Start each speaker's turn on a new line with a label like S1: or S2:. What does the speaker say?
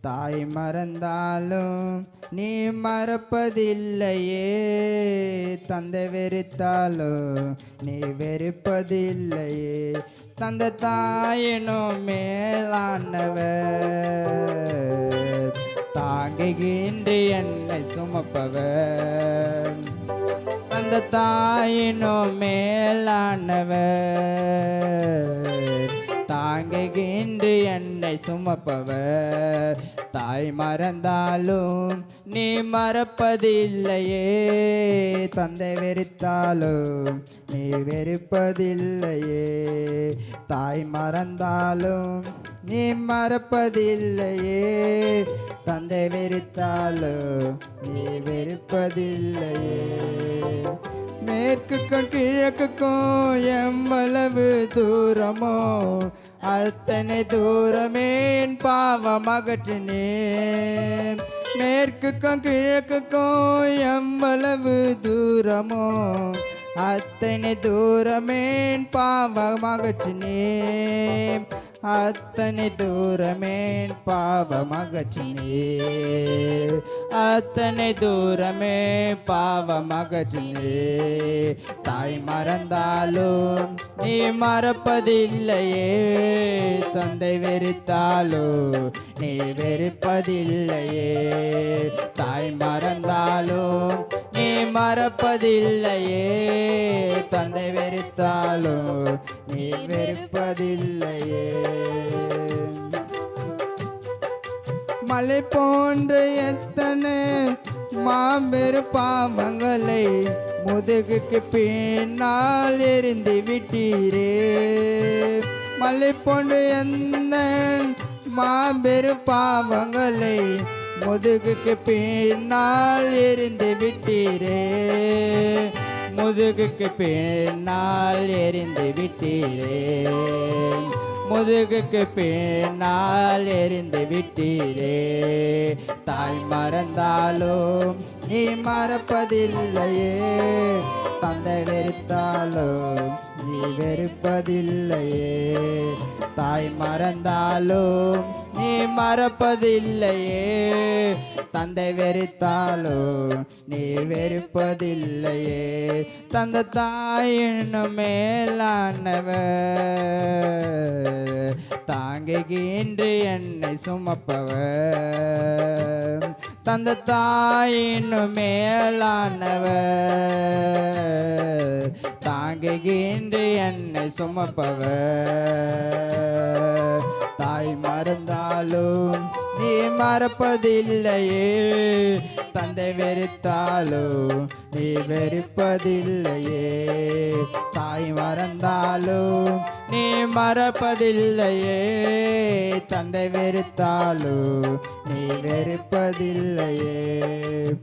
S1: தாய் மறந்தாலும் நீ மறப்பதில்லையே. தந்தை வெறுத்தாலும் நீ வெறுப்பதில்லையே. தந்த தாயினும் மேலானவர். தாங்குகின்ற என்னை சுமப்பவர். தந்த தாயினும் மேலானவர். தாங்குகின்ற என்னை சுமப்பவர். தாய் மறந்தாலும் நீ மறப்பதில்லையே. தந்தை வெறித்தாலும் நீ வெறுப்பதில்லையே. தாய் மறந்தாலும் நீ மறப்பதில்லையே. தந்தை வெறுத்தாலும் நீ வெறுப்பதில்லையே. மேற்குக்கும் கிழக்குக்கும் எவ்வளவு தூரமோ அத்தனை தூரமேன் பாவம் அகற்றினே மேற்குக்கும் கிழக்குக்கும் எவ்வளவு தூரமோ அத்தனை தூரமேன் பாவம் அகற்றினே அத்தனை தூரமேன் என் பாவம் அத்தனை தூரமே பாவம் அகற்றினே தாய் மறந்தாலும் நீ மறப்பதில்லையே. தந்தை வெறுத்தாலும் நீ வெறுப்பதில்லையே. தாய் மறந்தாலும் மறப்பதில்லையே. தந்தை வெறுத்தாலும் நீ வெறுப்பதில்லையே. மலை போன்ற எத்தனை மாபெரு பாவங்களை முதுகுக்கு பின்னால் எரிந்து விட்டீரே. மலை போன்று எந்த மாபெரு பாவங்களை முதுகுக்கு பின்னால் எரிந்து விட்டீரே. முதுகுக்கு பின்னால் எரிந்து விட்டீரே. முதுகுக்கு பின்னால் எரிந்து விட்டீரே. தாய் மறந்தாலும் நீ மறப்பதில்லையே. தந்தை வெறுத்தாலும் நீ வெறுப்பதில்லையே தாய் மறந்தாலும் நீ மறப்பதில்லையே. தந்தை வெறுத்தாலும் நீ வெறுப்பதில்லையே. தந்த தாய் இன்னும் மேலானவர். தாங்குகின்ற என்னை சுமப்பவர். தந்த தாயினும் மேலானவர். தாங்குகின்ற என்னை சுமப்பவர். தாய் மறந்தாலும் நீ மறப்பதில்லையே. தந்தை வெறுத்தாலும் நீ வெறுப்பதில்லையே. தாய் மறந்தாலும் நீ மறப்பதில்லையே. தந்தை வெறுத்தாலும் நீ வெறுப்பதில்லையே.